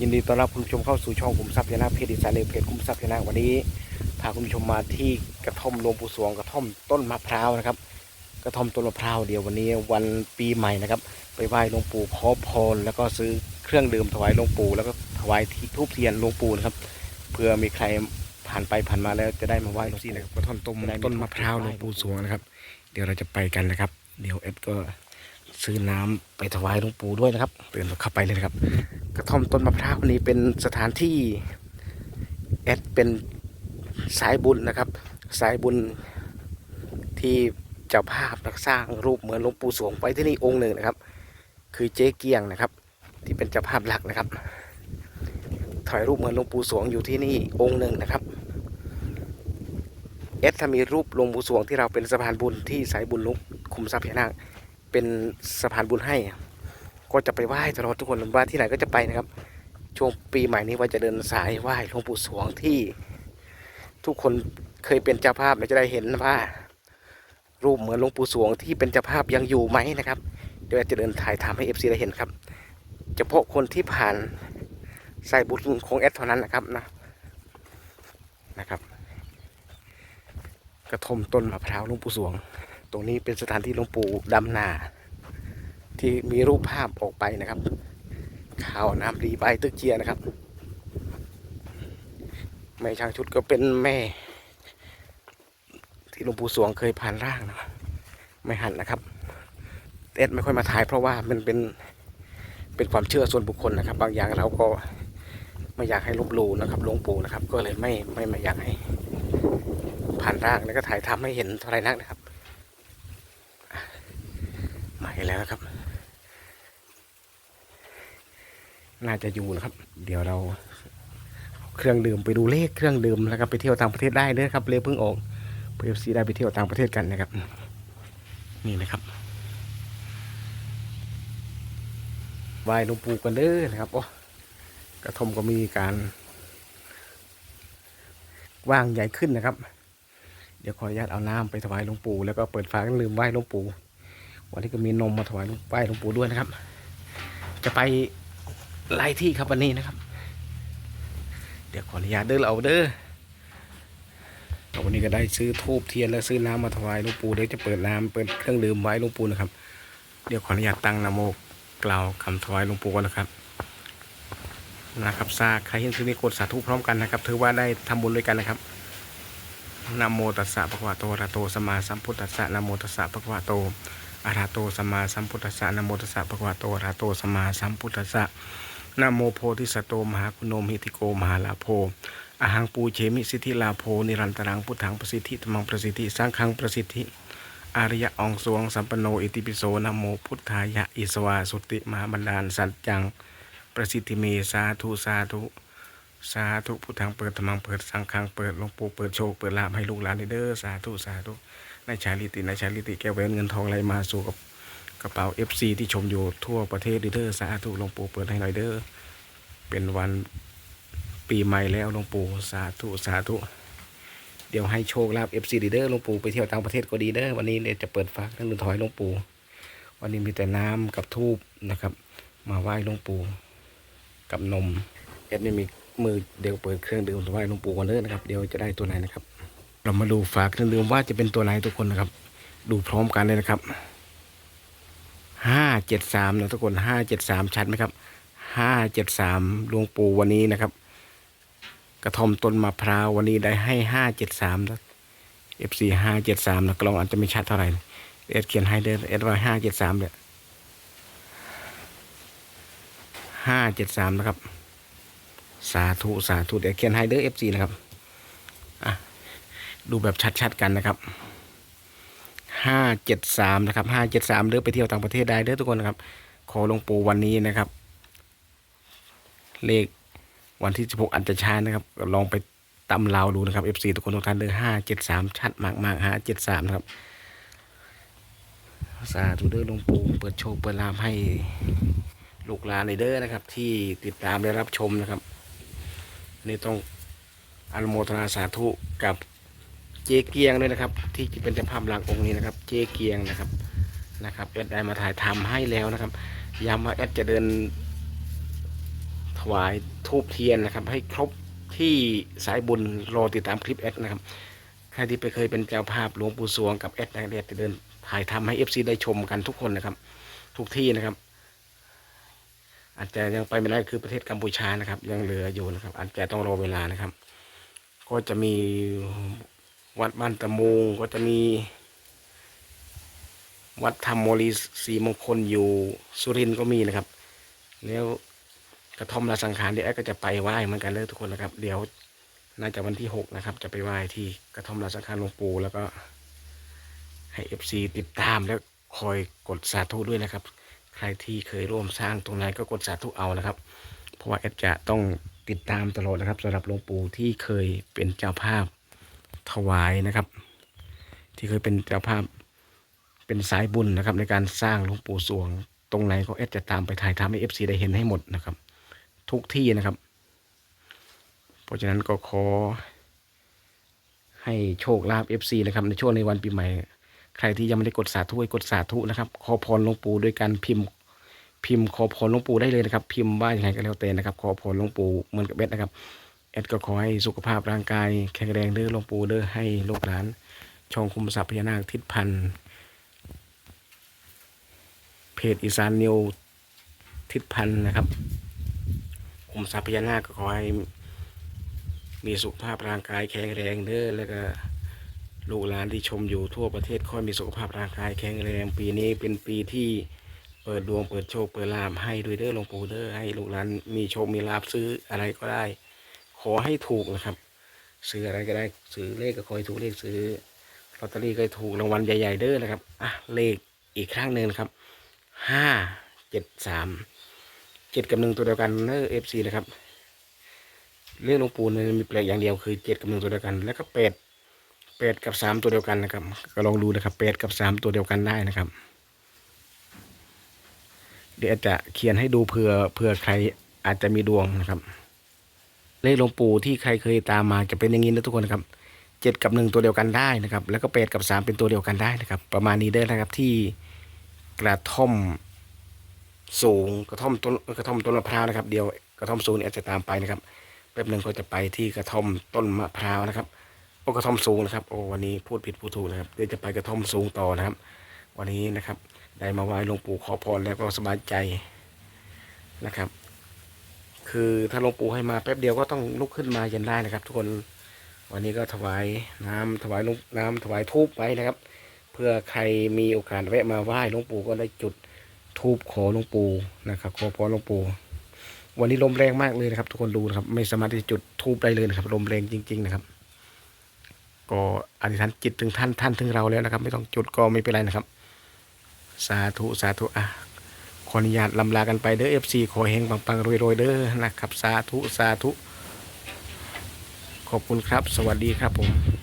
ยินดีต้อนรับคุณผู้ชมเข้าสู่ช่องคุมทรัพย์พญานาคเพจอีสานในเพจคุมทรัพย์พญานาควันนี้พาคุณผู้ชมมาที่กระท่อมหลวงปู่สวงกระท่อมต้นมะพร้าวนะครับ กระท่อมต้นมะพร้าวเดียววันนี้วันปีใหม่นะครับ ไปไหว้หลวงปู่ขอพรแล้วก็ซื้อเครื่องดื่มถวายหลวงปู่แล้วก็ถวายที่ทูบเทียนหลวงปู่นะครับเพื่อมีใครผ่านไปผ่านมาแล้วจะได้มาไหว้หลวงปู่นะครับกระท่อมต้นต้นมะพร้าวหลวงปู่สวงนะครับ เดี๋ยวเราจะไปกันนะครับ เดี๋ยวเอ็ดก็ ซื้อน้ำไปถวายหลวงปู่ด้วยนะครับเดินเข้าไปเลยนะครับ กระท่อมต้นมะพร้าวนี้เป็นสถานที่แอดเป็นสายบุญนะครับ สายบุญที่เจ้าภาพนักสร้างรูปเหมือนหลวงปู่สวงไปที่นี่องค์หนึ่งนะครับ คือเจ๊เกียงนะครับ ที่เป็นเจ้าภาพหลักนะครับ ถอยรูปเหมือนหลวงปู่สวงอยู่ที่นี่องค์หนึ่งนะครับเอสถ้ามีรูปหลวงปู่สวงที่เราเป็นสะพานบุญที่สายบุญลุงคุมทรัพย์พญานาค เป็นสะพานบุญให้ ก็จะไปไหว้ตลอดทุกคนว่าที่ไหนก็จะไปนะครับ ช่วงปีใหม่นี้ว่าจะเดินสายไหว้หลวงปู่สวงที่ ทุกคนเคยเป็นเจ้าภาพเนี่ยจะได้เห็นว่า รูปเหมือนหลวงปู่สวงที่เป็นเจ้าภาพยังอยู่ไหมนะครับ เดี๋ยวจะเดินถ่ายทำให้เอฟซีได้เห็นครับเฉพาะคนที่ผ่านสายบุญของแอดเท่านั้นนะครับนะนะครับ กระทมต้นมะพร้าวหลวงปู่สวง ตรงนี้เป็นสถานที่หลวงปู่ดำนา ที่มีรูปภาพออกไปนะครับ ข่าวน้ำดีใบตึกเจียนะครับ แม่ช่างชุดก็เป็นแม่ ที่หลวงปู่สวงเคยผ่านร่างนะไม่หันนะครับเอ็ดไม่ค่อยมาถ่ายเพราะว่ามันเป็นเป็นความเชื่อส่วนบุคคลนะครับ บางอย่างเราก็ไม่อยากให้ลบหลู่นะครับหลวงปู่นะครับ ก็เลยไม่ไม่ไม่อยากให้ผ่านร่างแล้วก็ถ่ายทำให้เห็นเท่าไรนักนะครับอะมาแล้วนะครับ น่าจะอยู่นะครับ เดี๋ยวเราเครื่องดื่มไปดูเลขเครื่องดื่มแล้วก็ไปเที่ยวต่างประเทศได้เด้อครับเลขเพิ่งออกเพื่อซีได้ไปเที่ยวต่างประเทศกันนะครับ นี่นะครับไหว้หลวงปู่กันเด้อนะครับโอ้กระทมก็มีการว่างใหญ่ขึ้นนะครับ เดี๋ยวขออนุญาตเอาน้ำไปถวายหลวงปู่แล้วก็เปิดฝาเครื่องดื่มไหว้หลวงปู่วันนี้ก็มีนมมาถวายไหว้หลวงปู่ด้วยนะครับ จะไป หลายที่ครับวันนี้นะครับ เดี๋ยวขออนุญาตเด้อเราเด้อวันนี้ก็ได้ซื้อทูบเทียนและซื้อน้ำมาถวายหลวงปู่เดี๋ยวจะเปิดน้ำเปิดเครื่องดื่มไว้หลวงปู่นะครับ เดี๋ยวขออนุญาตตั้งนโมกล่าวคำถวายหลวงปู่ก่อนนะครับนะครับซาใครเห็นคลิปนี้กดสาธุพร้อมกันนะครับ ถือว่าได้ทำบุญด้วยกันนะครับนโมตัสสะภะคะวะโตอะระโตสัมมาสัมพุทธัสสะนโมตัสสะภะคะวะโตอะระโตสัมมาสัมพุทธัสสะนโมตัสสะภะคะวะโตอะระหะโตสัมมาสัมพุทธัสสะ นะโมโพธิสัตว์โตมหาคุณโนมหิติโกมหาลาโพอหังปูเชมิสิทธิลาโพนิรันตรังพุทธังประสิทธิธรรมังประสิทธิสังฆังประสิทธิอริยะองสวงสัมปโนอิติปิโสนะโมพุทธายะอิสวาสุติมหาบันดาลสัจจังประสิทธิเมสาธุสาธุสาธุพุทธังเปิดธรรมังเปิดสังฆังเปิดหลวงปู่เปิดโชคเปิดลาภให้ลูกหลานเด้อสาธุสาธุในชาลิติในชาลิติแก้วแหวนเงินทองไหลมาสู่กับ ระเป๋า FC ที่ชมอยู่ทั่วประเทศเด้อสาธุหลวงปู่เปิดให้หน่อยเด้อเป็นวันปีใหม่แล้วหลวงปู่สาธุสาธุเดี๋ยวให้โชคลาภ FC ดีเด้อหลวงปู่ไปเที่ยวต่างประเทศก็ดีเด้อวันนี้เนี่ยจะเปิดฝากนั่งถอยหลวงปู่วันนี้มีแต่น้ำกับทูบนะครับ มาไหว้หลวงปู่กับนมเอ็ดนี่มีมือเดี๋ยวเปิดเครื่องดื่มถวายหลวงปู่กันเด้อนะครับ เดี๋ยวจะได้ตัวไหนนะครับ เรามาดูฝากเครื่องดื่มว่าจะเป็นตัวไหนทุกคนนะครับ ดูพร้อมกันเลยนะครับ ห้าเจ็ดสามนะทุกคนห้าเจ็ดสามชัดไหมครับห้าเจ็ดสามหลวงปู่วันนี้นะครับ กระทอมต้นมะพร้าววันนี้ได้ให้ห้าเจ็ดสามแล้วเอฟซีห้าเจ็ดสามนะกล้องอาจจะไม่ชัดเท่าไหร่เอ็ดเขียนให้เด้อเอ็ดว่าห้าเจ็ดสามเนี่ยห้าเจ็ดสามนะครับ สาธุสาธุเดี๋ยวเขียนให้เด้อเอฟซีนะครับอะดูแบบชัดๆกันนะครับ ห้าเจ็ดสามนะครับห้าเจ็ดสามเด้อไปเที่ยวต่างประเทศได้เด้อทุกคนนะครับ ขอลงปูวันนี้นะครับ เลขวันที่สิบหกอันจะช้านะครับ ลองไปตำลาวดูนะครับ FC ทุกคนทุกท่านเด้อห้าเจ็ดสามชัดมากมากห้าเจ็ดสามนะครับ สาธุเด้อลงปูเปิดโชคเปิดลามให้ลูกหลานในเด้อนะครับ ที่ติดตามได้รับชมนะครับอันนี่ต้องอนุโมทนาสาธุกับ เจเกียงด้วยนะครับ ที่จะเป็นเจ้าภาพหลักองค์นี้นะครับ เจเกียงนะครับนะครับแอดได้มาถ่ายทำให้แล้วนะครับย้ำว่าแอดจะเดิน ถวายทูบเทียนนะครับ ให้ครบที่สายบุญรอติดตามคลิปแอดนะครับใครที่ไปเคยเป็นเจ้าภาพหลวงปู่สวงกับแอดนะครับเดี๋ยวจะเดินถ่ายทำให้ FC ได้ชมกันทุกคนนะครับ ทุกที่นะครับ อาจจะยังไปไม่ได้คือประเทศกัมพูชานะครับ ยังเหลืออยู่นะครับ อาจจะต้องรอเวลานะครับ ก็จะมี วัดบ้านตะมูงก็จะมี วัดธรรมโมลีสีมงคลอยู่สุรินทร์ก็มีนะครับ แล้วกระท่อมราสังขารเดี๋ยวก็จะไปไหว้เหมือนกันเลยทุกคนนะครับ เดี๋ยวน่าจะวันที่หกนะครับ จะไปไหว้ที่กระท่อมราสังขารหลวงปู่แล้วก็ให้เอฟซีติดตามแล้วคอยกดสาธุด้วยนะครับ ใครที่เคยร่วมสร้างตรงไหนก็กดสาธุเอานะครับ เพราะว่าแอดจะต้องติดตามตลอดนะครับสำหรับหลวงปู่ที่เคยเป็นเจ้าภาพ ถวายนะครับ ที่เคยเป็นเจ้าภาพเป็นสายบุญนะครับ ในการสร้างหลวงปู่สวง ตรงไหนก็เอสจะตามไปถ่ายทำให้เอฟซีได้เห็นให้หมดนะครับ ทุกที่นะครับ เพราะฉะนั้นก็ขอ ให้โชคลาภเอฟซีนะครับ ในช่วงในวันปีใหม่ ใครที่ยังไม่ได้กดสาธุให้กดสาธุนะครับ ขอพรหลวงปู่ด้วยการพิมพ์พิมพ์ขอพรหลวงปู่ได้เลยนะครับ พิมพ์ว่าอย่างไรก็แล้วแต่นะครับ ขอพรหลวงปู่เหมือนกับเบสนะครับ เอดก็ขอให้สุขภาพร่างกายแข็งแรงเด้อหลวงปู่เด้อให้ลูกหลาน ช่องคุมทรัพย์พญานาคทิศพันธ์เพจอีสานนิวทิศพันธ์นะครับคุมทรัพย์พญานาคก็ขอให้มีสุขภาพร่างกายแข็งแรงเด้อแล้วก็ลูกหลานที่ชมอยู่ทั่วประเทศขอให้มีสุขภาพร่างกายแข็งแรง ปีนี้เป็นปีที่เปิดดวงเปิดโชคเปิดลาภให้ด้วยเด้อหลวงปู่เด้อให้ลูกหลานมีโชคมีลาภซื้ออะไรก็ได้ ขอให้ถูกนะครับ ซื้ออะไรก็ได้ซื้อเลขก็คอยถูกเลขซื้อลอตเตอรี่ก็ถูกรางวัลใหญ่ ๆ เด้อนะครับอะเลขอีกครั้งหนึ่งนะครับห้าเจ็ดสามเจ็ดกับหนึ่งตัวเดียวกันเนอเอฟซีนะครับเรื่องหลวงปู่เนี่ยมีแปลกอย่างเดียวคือเจ็ดกับหนึ่งตัวเดียวกัน แล้วก็แปดแปดกับสามตัวเดียวกันนะครับ ก็ลองดูนะครับแปดกับสามตัวเดียวกันได้นะครับเดี๋ยวจะเขียนให้ดูเผื่อเผื่อใครอาจจะมีดวงนะครับ เลขหลวงปู่ที่ใครเคยตามมาจะเป็นอย่างนี้นะทุกคนนะครับเจ็ดกับหนึ่งตัวเดียวกันได้นะครับ แล้วก็แปดกับสามเป็นตัวเดียวกันได้นะครับ ประมาณนี้เด้นะครับที่กระท่อมสูงกระท่อมต้นกระท่อมต้นมะพร้าวนะครับเดี๋ยวกระท่อมสูงเนี่ยอาจจะตามไปนะครับแป๊บหนึ่งก็จะไปที่กระท่อมต้นมะพร้าวนะครับโอ้กระท่อมสูงนะครับโอ้วันนี้พูดผิดพูดถูกนะครับเดี๋ยวจะไปกระท่อมสูงต่อนะครับ วันนี้นะครับ ได้มาไหว้หลวงปู่ขอพรแล้วก็สบายใจนะครับ คือถ้าหลวงปู่ให้มาแป๊บเดียวก็ต้องลุกขึ้นมายันได้นะครับ ทุกคนวันนี้ก็ถวายน้ำถวายลวงน้ำถวายทูบไว้นะครับ เพื่อใครมีโอกาสแวะมาไหว้หลวงปู่ก็ได้จุดทูบขอหลวงปู่นะครับขอพรหลวงปู่วันนี้ลมแรงมากเลยนะครับ ทุกคนดูนะครับ ไม่สามารถที่จะจุดทูบได้เลยนะครับลมแรงจริง ๆ นะครับ ก็อธิษฐานจิตถึงท่านท่านถึงเราแล้วนะครับ ไม่ต้องจุดก็ไม่เป็นไรนะครับ สาธุสาธุอะ ขออนุญาตลำลากันไปเด้อเอฟซีขอเฮงปังๆรวยๆเด้อนะครับ สาธุ สาธุ ขอบคุณครับ สวัสดีครับผม